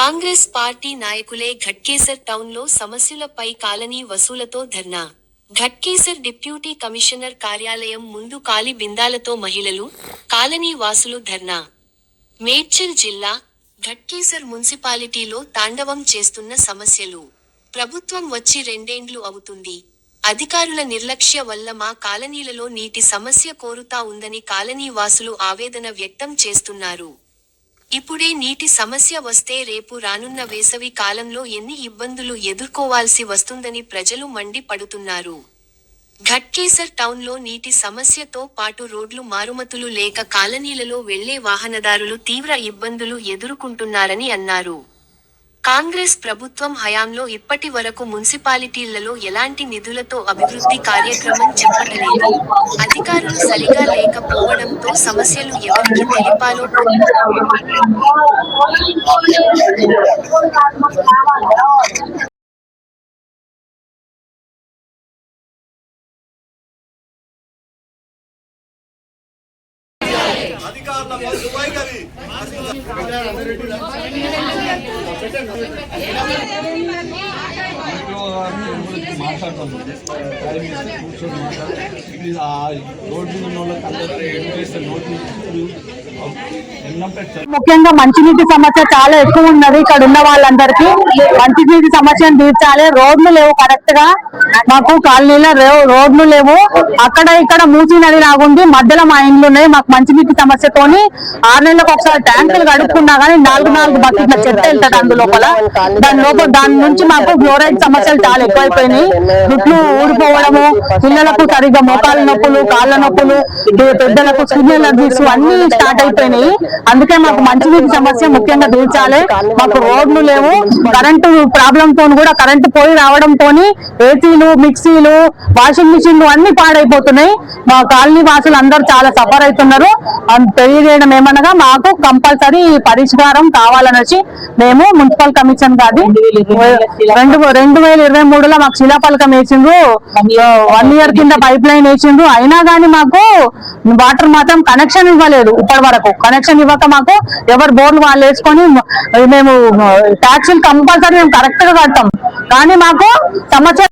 Congress party నాయకులే ఘట్కేసర్ టౌన్లో సమస్యలపై కాలనీ వసూలతో ధర్నా. ఘట్కేసర్ డిప్యూటీ కమిషనర్ కార్యాలయం ముందు కాలి బిందాలతో మహిళలు కాలనీ వాసులు ధర్నా. మేడ్చల్ జిల్లా ఘట్కేసర్ మున్సిపాలిటీలో తాండవం చేస్తున్న సమస్యలు. ప్రభుత్వం వచ్చి రెండేండ్లు అవుతుంది. అధికారుల నిర్లక్ష్య వల్ల మా కాలనీలలో నీటి సమస్య కోరుతా ఉందని కాలనీ వాసులు ఆవేదన వ్యక్తం చేస్తున్నారు. ఇప్పుడే నీటి సమస్య వస్తే రేపు రానున్న వేసవి కాలంలో ఎన్ని ఇబ్బందులు ఎదుర్కోవాల్సి వస్తుందని ప్రజలు మండి పడుతున్నారు. ఘట్కేసర్ టౌన్లో నీటి సమస్యతో పాటు రోడ్లు మారుమతులు లేక కాలనీలలో వెళ్ళే వాహనదారులు తీవ్ర ఇబ్బందులు ఎదుర్కొంటున్నారని అన్నారు. కాంగ్రెస్ ప్రభుత్వం హయాంలో ఇప్పటి వరకు మున్సిపాలిటీలలో ఎలాంటి నిధులతో అభివృద్ధి కార్యక్రమం చెప్పటలేదు అధికారులు సరిగా లేకపోవడంతో సమస్యలు ఎవరికి తెలిపాలో అధికారుల పనులు వైఖరి కూర్చొని మాట్లాడతాం ఆ రోడ్డు ఉన్న వాళ్ళకి చేస్తే నోట్లు ముఖ్యంగా మంచినీటి సమస్య చాలా ఎక్కువ ఉన్నది ఇక్కడ ఉన్న వాళ్ళందరికీ. మంచినీటి సమస్యను తీర్చాలి. రోడ్లు లేవు కరెక్ట్గా. మాకు కాలనీలో రోడ్లు లేవు. అక్కడ ఇక్కడ మూసీ నది లాగుంది. మధ్యలో మా ఇండ్లు ఉన్నాయి. మాకు మంచినీటి సమస్యతోని ఆరు నెలలకు ఒకసారి ట్యాంకులు కడుక్కున్నా గానీ నాలుగు నాలుగు బకెట్ల చెత్త వెళ్తాడు అందులోపల. దాని లోపల దాని నుంచి మాకు క్లోరైడ్ సమస్యలు చాలా ఎక్కువైపోయినాయి. జుట్లు ఊడిపోవడము పిల్లలకు సరిగ్గా మోకాళ్ళ నొప్పులు కాళ్ళ నొప్పులు పెద్దలకు స్కిన్ ఎలర్జీస్ అన్ని స్టార్ట్ అయిపోయినాయి. అందుకే మాకు మంచినీటి సమస్య ముఖ్యంగా తీర్చాలి మాకు రోడ్లు లేవు. కరెంటు ప్రాబ్లం తో కూడా కరెంటు పోయి రావడంతో ఏసీలు మిక్సీలు వాషింగ్ మిషన్లు అన్ని పాడైపోతున్నాయి. మా కాలనీ వాసులు అందరూ చాలా సఫర్ అవుతున్నారు. తెలియజేయడం ఏమనగా మాకు కంపల్సరీ పరిష్కారం కావాలనేసి మేము మున్సిపల్ కమిషన్ కాదు రెండు రెండు వేల ఇరవై మూడులో మాకు శిలాఫలకం వేసిండ్రు. వన్ ఇయర్ కింద పైప్ లైన్ వేసిండ్రు. అయినా గానీ మాకు వాటర్ మాత్రం కనెక్షన్ ఇవ్వలేదు ఇప్పటి వరకు. కనెక్షన్ ఇవ్వక మాకు ఎవరు బోర్లు వాళ్ళు వేసుకొని మేము ట్యాక్సీలు కంపల్సరీ మేము కరెక్ట్గా కడతాం. కానీ మాకు సమస్య